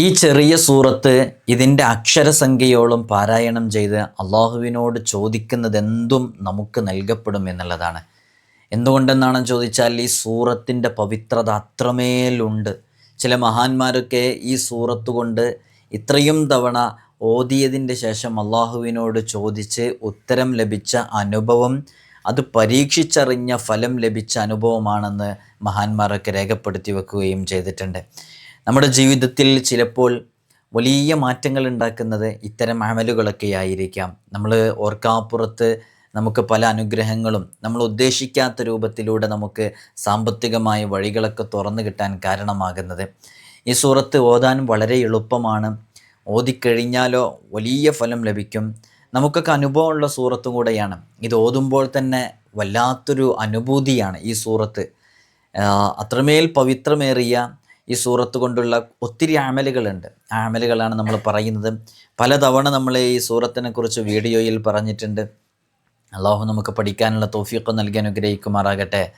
ഈ ചെറിയ സൂറത്ത് ഇതിന്റെ അക്ഷരസംഖ്യയോളം പാരായണം ചെയ്ത് അള്ളാഹുവിനോട് ചോദിക്കുന്നത് എന്തും നമുക്ക് നൽകപ്പെടും എന്നുള്ളതാണ്. എന്തുകൊണ്ടെന്നാണ് ചോദിച്ചാൽ ഈ സൂറത്തിന്റെ പവിത്രത അത്രമേലുണ്ട്. ചില മഹാന്മാരൊക്കെ ഈ സൂറത്ത് കൊണ്ട് ഇത്രയും തവണ ഓതിയതിന്റെ ശേഷം അള്ളാഹുവിനോട് ചോദിച്ച് ഉത്തരം ലഭിച്ച അനുഭവം അത് പരീക്ഷിച്ചറിഞ്ഞ ഫലം ലഭിച്ച അനുഭവമാണെന്ന് മഹാന്മാരൊക്കെ രേഖപ്പെടുത്തി വെക്കുകയും ചെയ്തിട്ടുണ്ട്. നമ്മുടെ ജീവിതത്തിൽ ചിലപ്പോൾ വലിയ മാറ്റങ്ങൾ ഉണ്ടാക്കുന്നത് ഇത്തരം അമലുകളൊക്കെ ആയിരിക്കാം. നമ്മൾ ഓർക്കാപ്പുറത്ത് നമുക്ക് പല അനുഗ്രഹങ്ങളും നമ്മൾ ഉദ്ദേശിക്കാത്ത രൂപത്തിലൂടെ നമുക്ക് സാമ്പത്തികമായ വഴികളൊക്കെ തുറന്നു കിട്ടാൻ കാരണമാകുന്നത്. ഈ സൂറത്ത് ഓതാൻ വളരെ എളുപ്പമാണ്. ഓതിക്കഴിഞ്ഞാലോ വലിയ ഫലം ലഭിക്കും. നമുക്കൊക്കെ അനുഭവമുള്ള സൂറത്തും കൂടെയാണ്. ഇത് ഓതുമ്പോൾ തന്നെ വല്ലാത്തൊരു അനുഭൂതിയാണ് ഈ സൂറത്ത്. അത്രമേൽ പവിത്രമേറിയ ഈ സൂറത്ത് കൊണ്ടുള്ള ഒത്തിരി ആമലുകളുണ്ട്. ആമലുകളാണ് നമ്മൾ പറയുന്നത്. പലതവണ നമ്മൾ ഈ സൂറത്തിനെ കുറിച്ച് വീഡിയോയിൽ പറഞ്ഞിട്ടുണ്ട്. അള്ളാഹു നമുക്ക് പഠിക്കാനുള്ള തോഫിയൊക്കെ നൽകി അനുഗ്രഹിക്കുമാറാകട്ടെ.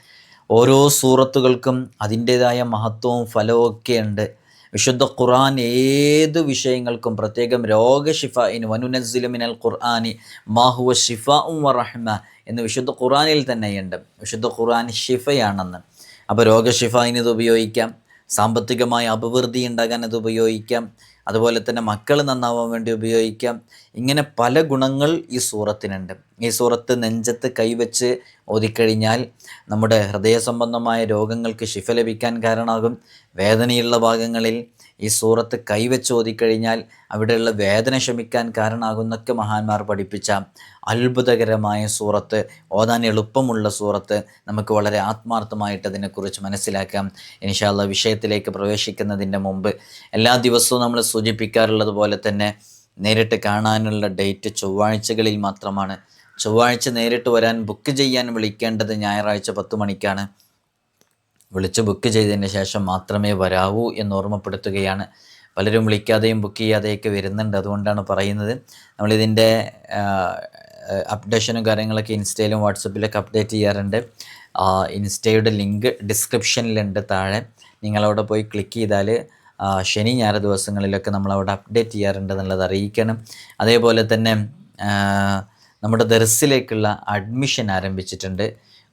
ഓരോ സൂറത്തുകൾക്കും അതിന്റേതായ മഹത്വവും ഫലവും ഉണ്ട്. വിശുദ്ധ ഖുർആൻ ഏത് വിഷയങ്ങൾക്കും പ്രത്യേകം രോഗശിഫ ഇൻ വനുനസിലു മിനൽ ഖുർആാനി മാഹുവ ഷിഫ ഉം വറഹ്മ എന്ന് വിശുദ്ധ ഖുർആനിൽ തന്നെയുണ്ട്. വിശുദ്ധ ഖുർആൻ ഷിഫയാണെന്ന് അപ്പോൾ രോഗഷിഫ ഇത് ഉപയോഗിക്കാം. സാമ്പത്തികമായ അഭിവൃദ്ധി ഉണ്ടാകാൻ അത് ഉപയോഗിക്കാം. അതുപോലെ തന്നെ മക്കൾ നന്നാവാൻ വേണ്ടി ഉപയോഗിക്കാം. ഇങ്ങനെ പല ഗുണങ്ങൾ ഈ സൂറത്തിനുണ്ട്. ഈ സൂറത്ത് നെഞ്ചത്ത് കൈവച്ച് ഓതിക്കഴിഞ്ഞാൽ നമ്മുടെ ഹൃദയ സംബന്ധമായ രോഗങ്ങൾക്ക് ശിഫ ലഭിക്കാൻ കാരണമാകും. വേദനയുള്ള ഭാഗങ്ങളിൽ ഈ സൂറത്ത് കൈവച്ച് ഓതിക്കഴിഞ്ഞാൽ അവിടെയുള്ള വേദന ശമിക്കാൻ കാരണമാകുന്നൊക്കെ മഹാന്മാർ പഠിപ്പിച്ച അത്ഭുതകരമായ സൂറത്ത് ഓതാൻ എളുപ്പമുള്ള സൂറത്ത് നമുക്ക് വളരെ ആത്മാർത്ഥമായിട്ട് അതിനെക്കുറിച്ച് മനസ്സിലാക്കാം. ഇൻഷാല്ല വിഷയത്തിലേക്ക് പ്രവേശിക്കുന്നതിന്റെ മുമ്പ് എല്ലാ ദിവസവും നമ്മൾ സൂചിപ്പിക്കാറുള്ളത് പോലെ തന്നെ നേരിട്ട് കാണാനുള്ള ഡേറ്റ് ചൊവ്വാഴ്ചകളിൽ മാത്രമാണ്. ചൊവ്വാഴ്ച നേരിട്ട് വരാൻ ബുക്ക് ചെയ്യാൻ വിളിക്കേണ്ടത് ഞായറാഴ്ച പത്ത് മണിക്കാണ്. വിളിച്ച് ബുക്ക് ചെയ്തതിന് ശേഷം മാത്രമേ വരാവൂ എന്ന് ഓർമ്മപ്പെടുത്തുകയാണ്. പലരും വിളിക്കാതെയും ബുക്ക് ചെയ്യാതെയൊക്കെ വരുന്നുണ്ട്. അതുകൊണ്ടാണ് പറയുന്നത്. നമ്മളിതിന്റെ അപ്ഡേഷനും കാര്യങ്ങളൊക്കെ ഇൻസ്റ്റയിലും വാട്സപ്പിലൊക്കെ അപ്ഡേറ്റ് ചെയ്യാറുണ്ട്. ഇൻസ്റ്റയുടെ ലിങ്ക് ഡിസ്ക്രിപ്ഷനിലുണ്ട് താഴെ. നിങ്ങളവിടെ പോയി ക്ലിക്ക് ചെയ്താൽ ശനി ഞായർ ദിവസങ്ങളിലൊക്കെ നമ്മളവിടെ അപ്ഡേറ്റ് ചെയ്യാറുണ്ട് എന്നുള്ളത് അറിയിക്കണം. അതേപോലെ തന്നെ നമ്മുടെ ദർസിലേക്കുള്ള അഡ്മിഷൻ ആരംഭിച്ചിട്ടുണ്ട്.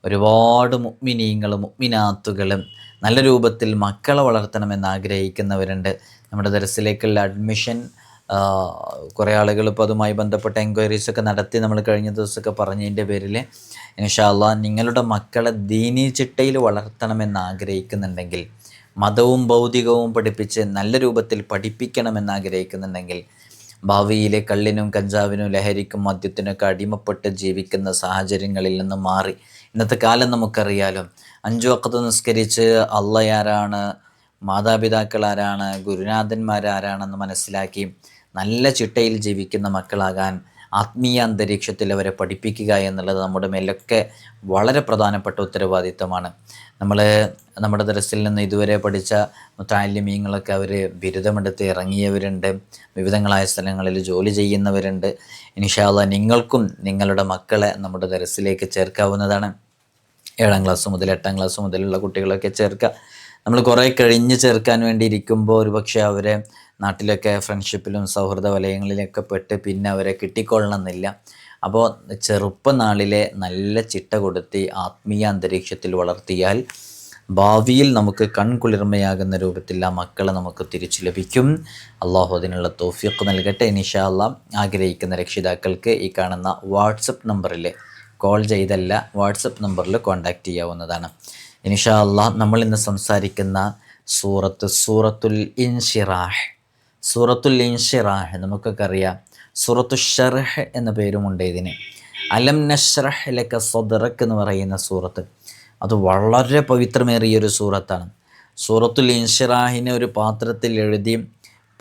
ഒരുപാട് മുഗ്മിനീങ്ങളും മുഗ്മിനാത്തുകളും നല്ല രൂപത്തിൽ മക്കളെ വളർത്തണമെന്ന് ആഗ്രഹിക്കുന്നവരുണ്ട്. നമ്മുടെ ദരസിലേക്കുള്ള അഡ്മിഷൻ കുറേ ആളുകൾ ഇപ്പോൾ അതുമായി ബന്ധപ്പെട്ട എൻക്വയറീസൊക്കെ നടത്തി നമ്മൾ കഴിഞ്ഞ ദിവസമൊക്കെ പറഞ്ഞതിന്റെ പേരിൽ ഇൻഷാല്ല നിങ്ങളുടെ മക്കളെ ദീനീ ചിട്ടയിൽ വളർത്തണമെന്ന് ആഗ്രഹിക്കുന്നുണ്ടെങ്കിൽ മതവും ഭൗതികവും പഠിപ്പിച്ച് നല്ല രൂപത്തിൽ പഠിപ്പിക്കണമെന്ന് ആഗ്രഹിക്കുന്നുണ്ടെങ്കിൽ ഭാവിയിലെ കള്ളിനും കഞ്ചാവിനും ലഹരിക്കും മദ്യത്തിനൊക്കെ അടിമപ്പെട്ട് ജീവിക്കുന്ന സാഹചര്യങ്ങളിൽ നിന്ന് മാറി ഇന്നത്തെ കാലം നമുക്കറിയാലോ. അഞ്ചു വക്കത്ത് നിസ്കരിച്ച് അള്ളയാരാണ് മാതാപിതാക്കൾ ആരാണ് ഗുരുനാഥന്മാരാരാണെന്ന് മനസ്സിലാക്കി നല്ല ചിട്ടയിൽ ജീവിക്കുന്ന മക്കളാകാൻ ആത്മീയ അന്തരീക്ഷത്തിൽ അവരെ പഠിപ്പിക്കുക എന്നുള്ളത് നമ്മുടെ മേലൊക്കെ വളരെ പ്രധാനപ്പെട്ട ഉത്തരവാദിത്തമാണ്. നമ്മൾ നമ്മുടെ ദരസിൽ നിന്ന് ഇതുവരെ പഠിച്ച മുത്താലിമീങ്ങളൊക്കെ അവർ ബിരുദമെടുത്ത് ഇറങ്ങിയവരുണ്ട്. വിവിധങ്ങളായ സ്ഥലങ്ങളിൽ ജോലി ചെയ്യുന്നവരുണ്ട്. ഇനിഷാല്ല നിങ്ങൾക്കും നിങ്ങളുടെ മക്കളെ നമ്മുടെ ദരസിലേക്ക് ചേർക്കാവുന്നതാണ്. ഏഴാം ക്ലാസ് മുതൽ എട്ടാം ക്ലാസ് മുതലുള്ള കുട്ടികളൊക്കെ ചേർക്കുക. നമ്മൾ കുറേ കഴിഞ്ഞ് ചേർക്കാൻ വേണ്ടി ഇരിക്കുമ്പോൾ ഒരു പക്ഷേ അവരെ നാട്ടിലൊക്കെ ഫ്രണ്ട്ഷിപ്പിലും സൗഹൃദ വലയങ്ങളിലൊക്കെ പെട്ട് പിന്നെ അവരെ കിട്ടിക്കൊള്ളണമെന്നില്ല. അപ്പോൾ ചെറുപ്പനാളിലെ നല്ല ചിട്ട കൊടുത്തി ആത്മീയ അന്തരീക്ഷത്തിൽ വളർത്തിയാൽ ഭാവിയിൽ നമുക്ക് കൺകുളിർമയാകുന്ന രൂപത്തിൽ ആ മക്കളെ നമുക്ക് തിരിച്ചു ലഭിക്കും. അള്ളാഹു അതിനുള്ള തോഫിയൊക്കെ നൽകട്ടെ ഇനിഷാല്ല ആഗ്രഹിക്കുന്ന രക്ഷിതാക്കൾക്ക് ഈ കാണുന്ന വാട്സപ്പ് നമ്പറിൽ കോൾ ചെയ്തല്ല വാട്സപ്പ് നമ്പറിൽ കോൺടാക്റ്റ് ചെയ്യാവുന്നതാണ്. ഇനിഷാ അള്ളാഹ് നമ്മൾ ഇന്ന് സംസാരിക്കുന്ന സൂറത്ത് സൂറത്തുൽ ഇൻഷിറാഹ്. സൂറത്തുൽ ഇൻഷിറാഹ് നമുക്കൊക്കെ അറിയാം. സൂറത്തു ഷർഹ് എന്ന പേരുമുണ്ട് ഇതിന്. അലം നഷ്റഹ് ലക്ക സദറക്ക് എന്ന് പറയുന്ന സൂറത്ത്. അത് വളരെ പവിത്രമേറിയ ഒരു സൂറത്താണ്. സൂറത്തുൽ ഇൻഷിറാഹിനെ ഒരു പാത്രത്തിൽ എഴുതി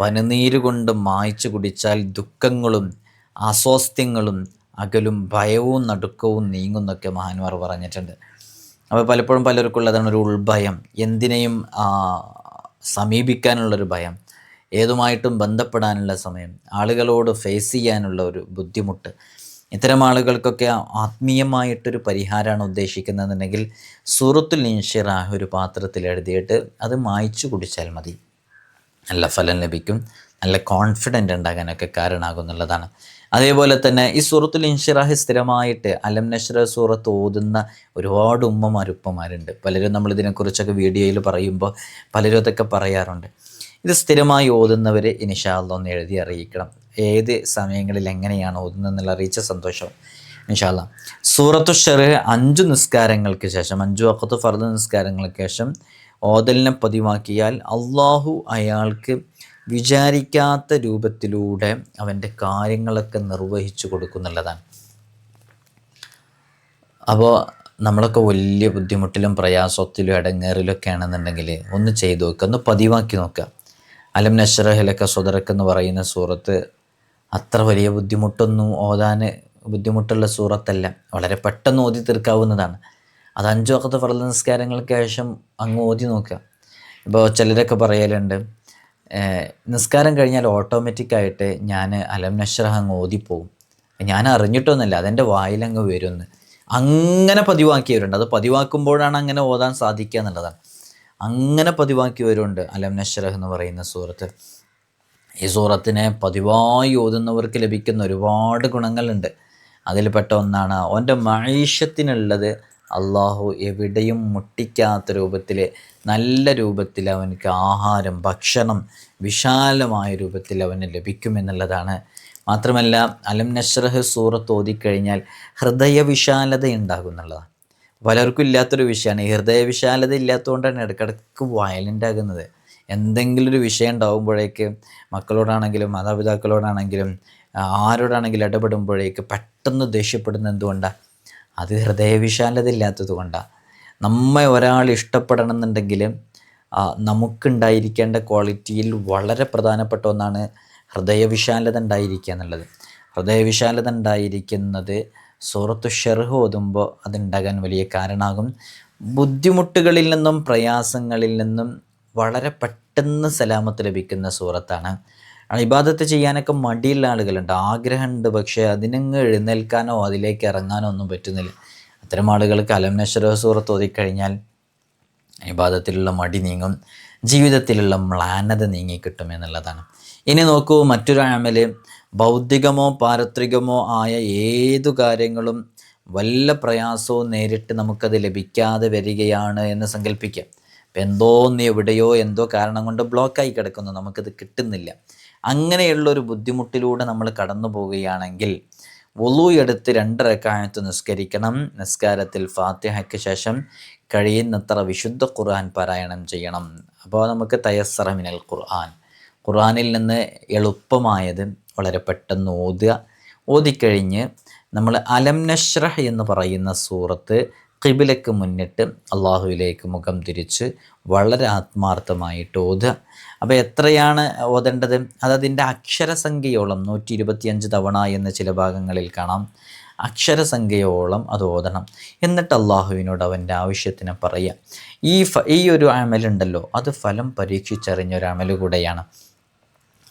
പനിനീര് കൊണ്ട് മായ്ച്ചു കുടിച്ചാൽ ദുഃഖങ്ങളും അസ്വാസ്ഥ്യങ്ങളും അകലും ഭയവും നടുക്കവും നീങ്ങുന്നൊക്കെ മഹാന്മാർ പറഞ്ഞിട്ടുണ്ട്. അപ്പോൾ പലപ്പോഴും പലർക്കുള്ളതാണ് ഒരു ഉൾഭയം. എന്തിനേയും സമീപിക്കാനുള്ളൊരു ഭയം. ഏതുമായിട്ടും ബന്ധപ്പെടാനുള്ള സമയം ആളുകളോട് ഫേസ് ചെയ്യാനുള്ള ഒരു ബുദ്ധിമുട്ട്. ഇത്തരം ആളുകൾക്കൊക്കെ ആത്മീയമായിട്ടൊരു പരിഹാരമാണ് ഉദ്ദേശിക്കുന്നതെന്നുണ്ടെങ്കിൽ സൂറത്തുൽ ഇൻഷിറാഹ് ഒരു പാത്രത്തിൽ എഴുതിയിട്ട് അത് മായ്ച്ചു കുടിച്ചാൽ മതി. നല്ല ഫലം ലഭിക്കും നല്ല കോൺഫിഡന്റ് ഉണ്ടാകാനൊക്കെ കാരണമാകും എന്നുള്ളതാണ്. അതേപോലെ തന്നെ ഈ സൂറത്തുൽ ഇൻഷിറാഹ് സ്ഥിരമായിട്ട് അലം നഷ്ര സൂറത്ത് ഓതുന്ന ഒരുപാട് ഉമ്മമാരുപ്പമാരുണ്ട് പലരും നമ്മളിതിനെക്കുറിച്ചൊക്കെ വീഡിയോയിൽ പറയുമ്പോൾ പലരും അതൊക്കെ പറയാറുണ്ട്. ഇത് സ്ഥിരമായി ഓതുന്നവർ ഇനിഷാല്ല ഒന്ന് എഴുതി അറിയിക്കണം. ഏത് സമയങ്ങളിൽ എങ്ങനെയാണ് ഓതുന്നതെന്നുള്ള അറിയിച്ച സന്തോഷം ഇൻഷാല്ല സൂറത്തു ഷെറ് അഞ്ചു നിസ്കാരങ്ങൾക്ക് ശേഷം അഞ്ചു അക്കത്തു ഫർദ് നിസ്കാരങ്ങൾക്ക് ശേഷം ഓതലിനെ പതിവാക്കിയാൽ അള്ളാഹു അയാൾക്ക് വിചാരിക്കാത്ത രൂപത്തിലൂടെ അവന്റെ കാര്യങ്ങളൊക്കെ നിർവഹിച്ചു കൊടുക്കുന്നുള്ളതാണ്. അപ്പോൾ നമ്മളൊക്കെ വലിയ ബുദ്ധിമുട്ടിലും പ്രയാസത്തിലും ഇടങ്ങേറിലൊക്കെ ആണെന്നുണ്ടെങ്കിൽ ഒന്ന് ചെയ്തു നോക്കുക ഒന്ന് പതിവാക്കി നോക്കുക അലം നഷ്റഹിലൊക്കെ സ്വതറക്ക് എന്ന് പറയുന്ന സൂറത്ത് അത്ര വലിയ ബുദ്ധിമുട്ടൊന്നും ഓതാൻ ബുദ്ധിമുട്ടുള്ള സൂറത്തല്ല. വളരെ പെട്ടെന്ന് ഓതി തീർക്കാവുന്നതാണ്. അത് അഞ്ചു വക്കത്ത് ഫർദ് നിസ്കാരങ്ങൾക്ക് ശേഷം അങ്ങ് ഓതി നോക്കുക. ഇപ്പോൾ ചിലരൊക്കെ പറയലുണ്ട് നിസ്കാരം കഴിഞ്ഞാൽ ഓട്ടോമാറ്റിക്കായിട്ട് ഞാൻ അലം നഷ്റഹ് അങ്ങ് ഓതിപ്പോവും ഞാൻ അറിഞ്ഞിട്ടൊന്നുമില്ല അതെന്റെ വായിലങ്ങ് വരുമെന്ന് അങ്ങനെ പതിവാക്കിയവരുണ്ട്. അത് പതിവാക്കുമ്പോഴാണ് അങ്ങനെ ഓതാൻ സാധിക്കുക എന്നുള്ളതാണ്. അങ്ങനെ പതിവാക്കി പതിവാക്കിയവരുണ്ട് അലം നഷറഹ് എന്ന് പറയുന്ന സൂറത്ത്. ഈ സൂറത്തിനെ പതിവായി ഓതുന്നവർക്ക് ലഭിക്കുന്ന ഒരുപാട് ഗുണങ്ങളുണ്ട്. അതിൽപ്പെട്ട ഒന്നാണ് അവന്റെ മൈഷ്യത്തിനുള്ളത് അള്ളാഹു എവിടെയും മുട്ടിക്കാത്ത രൂപത്തിൽ നല്ല രൂപത്തിൽ അവനക്ക് ആഹാരം ഭക്ഷണം വിശാലമായ രൂപത്തിൽ അവന് ലഭിക്കുമെന്നുള്ളതാണ് മാത്രമല്ല അലം നഷ്റഹ് സൂറത്ത് ഓതിക്കഴിഞ്ഞാൽ ഹൃദയവിശാലത ഉണ്ടാകും എന്നുള്ളതാണ്. പലർക്കും ഇല്ലാത്തൊരു വിഷയമാണ്. ഈ ഹൃദയവിശാലത ഇല്ലാത്തതുകൊണ്ടാണ് ഇടയ്ക്കിടയ്ക്ക് വയലന്റ് ആകുന്നത് എന്തെങ്കിലും ഒരു വിഷയം ഉണ്ടാകുമ്പോഴേക്ക് മക്കളോടാണെങ്കിലും മാതാപിതാക്കളോടാണെങ്കിലും ആരോടാണെങ്കിലും ഇടപെടുമ്പോഴേക്ക് പെട്ടെന്ന് ദേഷ്യപ്പെടുന്ന എന്തുകൊണ്ടാണ് അത് ഹൃദയവിശാലത ഇല്ലാത്തത് കൊണ്ടാണ് നമ്മെ ഒരാൾ ഇഷ്ടപ്പെടണം എന്നുണ്ടെങ്കിൽ നമുക്കുണ്ടായിരിക്കേണ്ട ക്വാളിറ്റിയിൽ വളരെ പ്രധാനപ്പെട്ട ഒന്നാണ് ഹൃദയവിശാലത ഉണ്ടായിരിക്കുക എന്നുള്ളത്. ഹൃദയവിശാലത ഉണ്ടായിരിക്കുന്നത് സൂറത്ത് ഷെർഹ് ഓതുമ്പോൾ അതുണ്ടാകാൻ വലിയ കാരണമാകും. ബുദ്ധിമുട്ടുകളിൽ നിന്നും പ്രയാസങ്ങളിൽ നിന്നും വളരെ പെട്ടെന്ന് സലാമത്ത് ലഭിക്കുന്ന സൂറത്താണ്. ഇബാദത്ത് ചെയ്യാനൊക്കെ മടിയുള്ള ആളുകളുണ്ട്. ആഗ്രഹമുണ്ട് പക്ഷേ അതിനങ്ങ് എഴുന്നേൽക്കാനോ അതിലേക്ക് ഇറങ്ങാനോ ഒന്നും പറ്റുന്നില്ല. അത്തരം ആളുകൾക്ക് അലംനശ്വരോ സൂറത്ത് ഓതിക്കഴിഞ്ഞാൽ ഇബാദത്തിലുള്ള മടി നീങ്ങും. ജീവിതത്തിലുള്ള മ്ലാനത നീങ്ങിക്കിട്ടും എന്നുള്ളതാണ്. ഇനി നോക്കൂ മറ്റൊരു അമൽ ഭൗതികമോ പാരത്രികമോ ആയ ഏതു കാര്യങ്ങളും വല്ല പ്രയാസവും നേരിട്ട് നമുക്കത് ലഭിക്കാതെ വരികയാണ് എന്ന് സങ്കല്പിക്കാം ഇപ്പം എന്തോ ഒന്ന് എവിടെയോ എന്തോ കാരണം കൊണ്ട് ബ്ലോക്കായി കിടക്കുന്നു നമുക്കത് കിട്ടുന്നില്ല. അങ്ങനെയുള്ള ഒരു ബുദ്ധിമുട്ടിലൂടെ നമ്മൾ കടന്നു പോവുകയാണെങ്കിൽ ഒളു എടുത്ത് രണ്ട് റക്കായത്ത് നിസ്കരിക്കണം. നിസ്കാരത്തിൽ ഫാത്തിഹയ്ക്ക് ശേഷം കഴിയുന്നത്ര വിശുദ്ധ ഖുർആൻ പാരായണം ചെയ്യണം. അപ്പോൾ നമുക്ക് തയസ്സറമിനൽ ഖുർആൻ. ഖുർആനിൽ നിന്ന് എളുപ്പമായത് വളരെ പെട്ടെന്ന് ഓതുക. ഓതിക്കഴിഞ്ഞ് നമ്മൾ അലം നഷ്റഹ് എന്ന് പറയുന്ന സൂറത്ത് കിബിലക്ക് മുന്നിട്ട് അള്ളാഹുവിലേക്ക് മുഖം തിരിച്ച് വളരെ ആത്മാർത്ഥമായിട്ട് ഓതുക. അപ്പോൾ എത്രയാണ് ഓതേണ്ടത്? അതതിന്റെ അക്ഷരസംഖ്യയോളം നൂറ്റി ഇരുപത്തിയഞ്ച് തവണ എന്ന് ചില ഭാഗങ്ങളിൽ കാണാം. അക്ഷരസംഖ്യയോളം അത് ഓതണം. എന്നിട്ട് അള്ളാഹുവിനോട് അവന്റെ ആവശ്യത്തിന് പറയുക. ഈ ഈ ഒരു അമലുണ്ടല്ലോ അത് ഫലം പരീക്ഷിച്ചറിഞ്ഞ ഒരു അമൽ കൂടെയാണ്.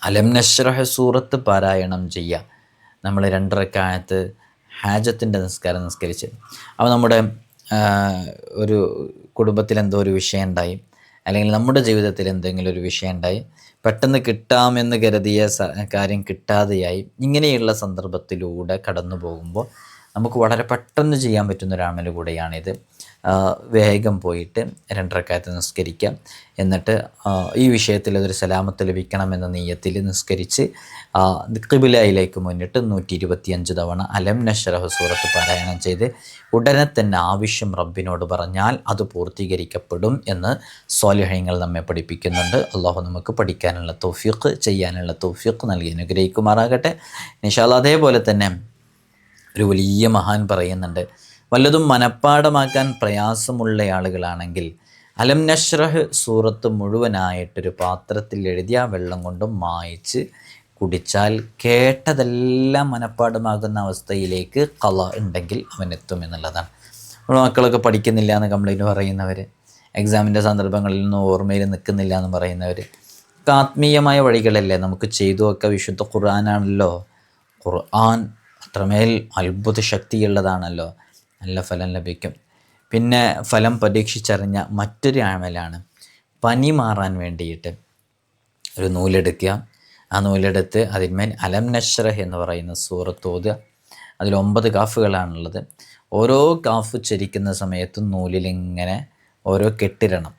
അലം നഷ്റഹ് സൂറത്ത് പാരായണം ചെയ്യുക നമ്മൾ രണ്ടരക്കാലത്ത് ഹാജത്തിന്റെ നിസ്കാരം നിസ്കരിച്ച്. അപ്പോൾ നമ്മുടെ ഒരു കുടുംബത്തിൽ എന്തോ ഒരു വിഷയം ഉണ്ടായി അല്ലെങ്കിൽ നമ്മുടെ ജീവിതത്തിൽ എന്തെങ്കിലും ഒരു വിഷയം ഉണ്ടായി പെട്ടെന്ന് കിട്ടാമെന്ന് കരുതിയ കാര്യം കിട്ടാതെയായി. ഇങ്ങനെയുള്ള സന്ദർഭത്തിലൂടെ കടന്നു പോകുമ്പോൾ നമുക്ക് വളരെ പെട്ടെന്ന് ചെയ്യാൻ പറ്റുന്ന ഒരു അമൽ കൂടെയാണിത്. വേഗം പോയിട്ട് രണ്ടരക്കാലത്ത് നിസ്കരിക്കാം. എന്നിട്ട് ഈ വിഷയത്തിൽ അതൊരു സലാമത്ത് ലഭിക്കണമെന്ന നീയത്തിൽ നിസ്കരിച്ച് കിബിലയിലേക്ക് മുന്നിട്ട് നൂറ്റി ഇരുപത്തിയഞ്ച് തവണ അലം നഷറഹ് സൂറത്ത് പാരായണം ചെയ്ത് ഉടനെ തന്നെ ആവശ്യം റബ്ബിനോട് പറഞ്ഞാൽ അത് പൂർത്തീകരിക്കപ്പെടും എന്ന് സ്വാലിഹ്യങ്ങൾ നമ്മെ പഠിപ്പിക്കുന്നുണ്ട്. അള്ളാഹു നമുക്ക് പഠിക്കാനുള്ള തോഫിക്ക് ചെയ്യാനുള്ള തോഫിക്ക് നൽകി അനുഗ്രഹിക്കുമാറാകട്ടെ. നിഷാൽ അതേപോലെ തന്നെ ഒരു വലിയ മഹാൻ പറയുന്നുണ്ട്. വല്ലതും മനഃപ്പാടമാക്കാൻ പ്രയാസമുള്ള ആളുകളാണെങ്കിൽ അലം നഷ്റഹ് സൂറത്ത് മുഴുവനായിട്ടൊരു പാത്രത്തിൽ എഴുതിയ വെള്ളം കൊണ്ട് മായച്ച് കുടിച്ചാൽ കേട്ടതെല്ലാം മനഃപ്പാടമാകുന്ന അവസ്ഥയിലേക്ക് കള ഉണ്ടെങ്കിൽ അവൻ എത്തും എന്നുള്ളതാണ്. നമ്മുടെ മക്കളൊക്കെ പഠിക്കുന്നില്ല എന്ന് കംപ്ലൈന്റ് പറയുന്നവർ എക്സാമിന്റെ സന്ദർഭങ്ങളിൽ നിന്ന് ഓർമ്മയിൽ നിൽക്കുന്നില്ല എന്ന് പറയുന്നവർ ആത്മീയമായ വഴികളല്ലേ നമുക്ക് ചെയ്തു ഒക്കെ വിശുദ്ധ ഖുർആനാണല്ലോ. ഖുർആൻ അത്രമേൽ അത്ഭുത ശക്തിയുള്ളതാണല്ലോ. നല്ല ഫലം ലഭിക്കും. പിന്നെ ഫലം പ്രതീക്ഷിച്ചറിഞ്ഞ മറ്റൊരു ആമലാണ് പനി മാറാൻ വേണ്ടിയിട്ട് ഒരു നൂലെടുക്കുക. ആ നൂലെടുത്ത് അതിന്മേൽ അലം നഷ്റഹ് എന്ന് പറയുന്ന സൂറത്ത് ഓതുക. അതിൽ ഒമ്പത് കാഫുകളാണുള്ളത്. ഓരോ കാഫ് ചരിക്കുന്ന സമയത്തും നൂലിലിങ്ങനെ ഓരോ കെട്ടിടണം.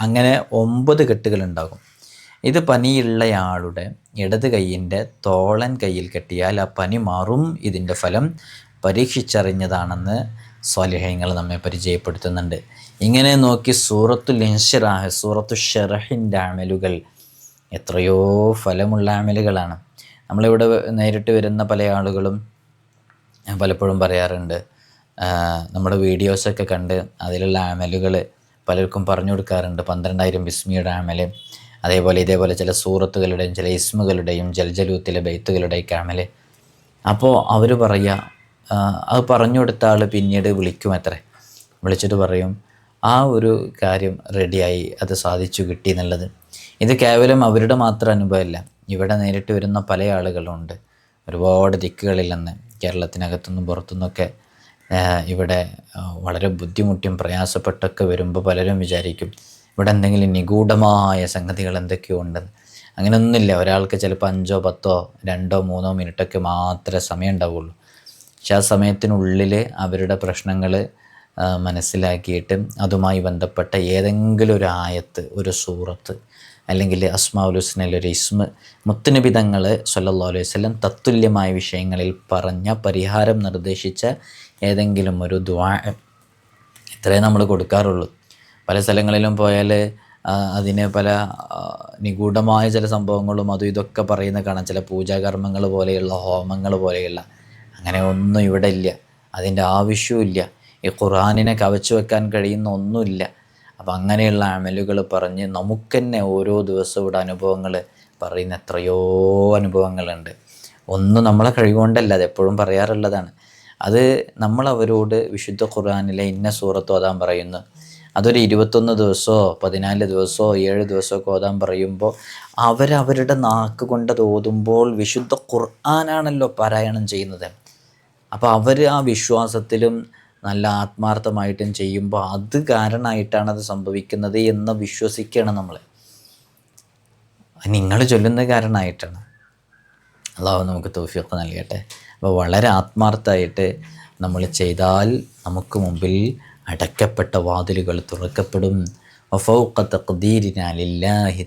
അങ്ങനെ ഒമ്പത് കെട്ടുകളുണ്ടാകും. ഇത് പനിയുള്ളയാളുടെ ഇടത് കൈയിന്റെ തോളൻ കയ്യിൽ കെട്ടിയാൽ ആ പനി മാറും. ഇതിന്റെ ഫലം പരീക്ഷിച്ചറിഞ്ഞതാണെന്ന് സ്വാലിഹ്യങ്ങൾ നമ്മെ പരിചയപ്പെടുത്തുന്നുണ്ട്. ഇങ്ങനെ നോക്കി സൂറത്തുൽ ഇൻഷിറാഹ് സൂറത്തു ഷെറഹിന്റെ അമലുകൾ എത്രയോ ഫലമുള്ള അമലുകളാണ്. നമ്മളിവിടെ നേരിട്ട് വരുന്ന പല ആളുകളും പലപ്പോഴും പറയാറുണ്ട് നമ്മുടെ വീഡിയോസൊക്കെ കണ്ട് അതിലുള്ള അമലുകൾ പലർക്കും പറഞ്ഞു കൊടുക്കാറുണ്ട്. പന്ത്രണ്ടായിരം ബിസ്മിയുടെ അമൽ അതേപോലെ ഇതേപോലെ ചില സൂറത്തുകളുടെയും ചില ഇസ്മുകളുടെയും ജൽജലൂത്തിലെ ബെയ്ത്തുകളുടെയൊക്കെ അമൽ അപ്പോൾ അവർ പറയുക അത് പറഞ്ഞു കൊടുത്ത ആൾ പിന്നീട് വിളിക്കും അത്രേ വിളിച്ചിട്ട് പറയും ആ ഒരു കാര്യം റെഡിയായി അത് സാധിച്ചു കിട്ടി എന്നുള്ളത്. ഇത് കേവലം അവരുടെ മാത്രം അനുഭവമല്ല. ഇവിടെ നേരിട്ട് വരുന്ന പല ആളുകളുണ്ട്. ഒരുപാട് ദിക്കുകളിൽ നിന്ന് കേരളത്തിനകത്തുനിന്നും പുറത്തുനിന്നൊക്കെ ഇവിടെ വളരെ ബുദ്ധിമുട്ടിയും പ്രയാസപ്പെട്ടൊക്കെ വരുമ്പോൾ പലരും വിചാരിക്കും ഇവിടെ എന്തെങ്കിലും നിഗൂഢമായ സംഗതികൾ എന്തൊക്കെയോ ഉണ്ടെന്ന്. അങ്ങനെയൊന്നുമില്ല. ഒരാൾക്ക് ചിലപ്പോൾ അഞ്ചോ പത്തോ രണ്ടോ മൂന്നോ മിനിറ്റൊക്കെ മാത്രമേ സമയം ഉണ്ടാവുള്ളൂ പക്ഷെ ആ സമയത്തിനുള്ളിൽ അവരുടെ പ്രശ്നങ്ങൾ മനസ്സിലാക്കിയിട്ട് അതുമായി ബന്ധപ്പെട്ട ഏതെങ്കിലും ഒരു ആയത്ത് ഒരു സൂറത്ത് അല്ലെങ്കിൽ അസ്മാഉൽ ഹുസ്നയിൽ ഒരു ഇസ്മ മുത്തനുബിതങ്ങൾ സല്ലാ അലൈഹി വല്ലം തത്തുല്യമായ വിഷയങ്ങളിൽ പറഞ്ഞ പരിഹാരം നിർദ്ദേശിച്ച ഏതെങ്കിലും ഒരു ദ്വാ ഇത്രേ നമ്മൾ കൊടുക്കാറുള്ളൂ. പല സ്ഥലങ്ങളിലും പോയാൽ അതിന് പല നിഗൂഢമായ ചില സംഭവങ്ങളും അതും ഇതൊക്കെ പറയുന്ന കാണാം. ചില പൂജാകർമ്മങ്ങൾ പോലെയുള്ള ഹോമങ്ങൾ പോലെയുള്ള. അങ്ങനെ ഒന്നും ഇവിടെ ഇല്ല. അതിന്റെ ആവശ്യവുമില്ല ഈ ഖുറാനിനെ കവച്ചു വെക്കാൻ കഴിയുന്ന ഒന്നുമില്ല. അപ്പം അങ്ങനെയുള്ള അമലുകൾ പറഞ്ഞ് നമുക്ക് തന്നെ ഓരോ ദിവസവും ഇവിടെ അനുഭവങ്ങൾ പറയുന്ന എത്രയോ അനുഭവങ്ങളുണ്ട്. ഒന്നും നമ്മളെ കഴിവുകൊണ്ടല്ല അത് എപ്പോഴും പറയാറുള്ളതാണ്. അത് നമ്മൾ അവരോട് വിശുദ്ധ ഖുർആാനിലെ ഇന്ന സൂറത്ത് ഓതാൻ പറയുന്നു. അതൊരു ഇരുപത്തൊന്ന് ദിവസമോ പതിനാല് ദിവസമോ ഏഴ് ദിവസമോ ഓതാൻ പറയുമ്പോൾ അവരവരുടെ നാക്ക് കൊണ്ടത് ഓതുമ്പോൾ വിശുദ്ധ ഖുർആാനാണല്ലോ പാരായണം ചെയ്യുന്നത്. അപ്പോൾ അവർ ആ വിശ്വാസത്തിലും നല്ല ആത്മാർത്ഥമായിട്ടും ചെയ്യുമ്പോൾ അത് കാരണമായിട്ടാണ് അത് സംഭവിക്കുന്നത് എന്ന് വിശ്വസിക്കുകയാണ് നമ്മൾ നിങ്ങൾ ചൊല്ലുന്ന കാരണമായിട്ടാണ് അള്ളാഹു നമുക്ക് തോഫിയൊക്കെ നൽകട്ടെ. അപ്പോൾ വളരെ ആത്മാർത്ഥമായിട്ട് നമ്മൾ ചെയ്താൽ നമുക്ക് മുമ്പിൽ അടക്കപ്പെട്ട വാതിലുകൾ തുറക്കപ്പെടും. വഫൗക്ക തഖ്ദീരിനാലില്ലാഹി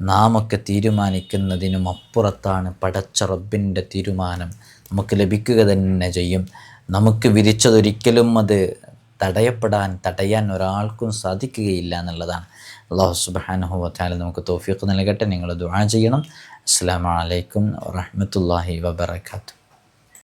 നാമൊക്കെ തീരുമാനിക്കുന്നതിനും അപ്പുറത്താണ് പടച്ച റബ്ബിന്റെ തീരുമാനം. നമുക്ക് ലഭിക്കുക തന്നെ ചെയ്യും. നമുക്ക് വിരിച്ചതൊരിക്കലും അത് തടയപ്പെടാൻ തടയാൻ ഒരാൾക്കും സാധിക്കുകയില്ല എന്നുള്ളതാണ്. അള്ളാഹു സുബാനഹു വത്താല നമുക്ക് തോഫീഖ് നൽകട്ടെ. നിങ്ങൾ ദുആ ചെയ്യണം. അസ്സാം വലൈക്കും വാഹമത്തല്ലാഹി വബർക്കാത്തു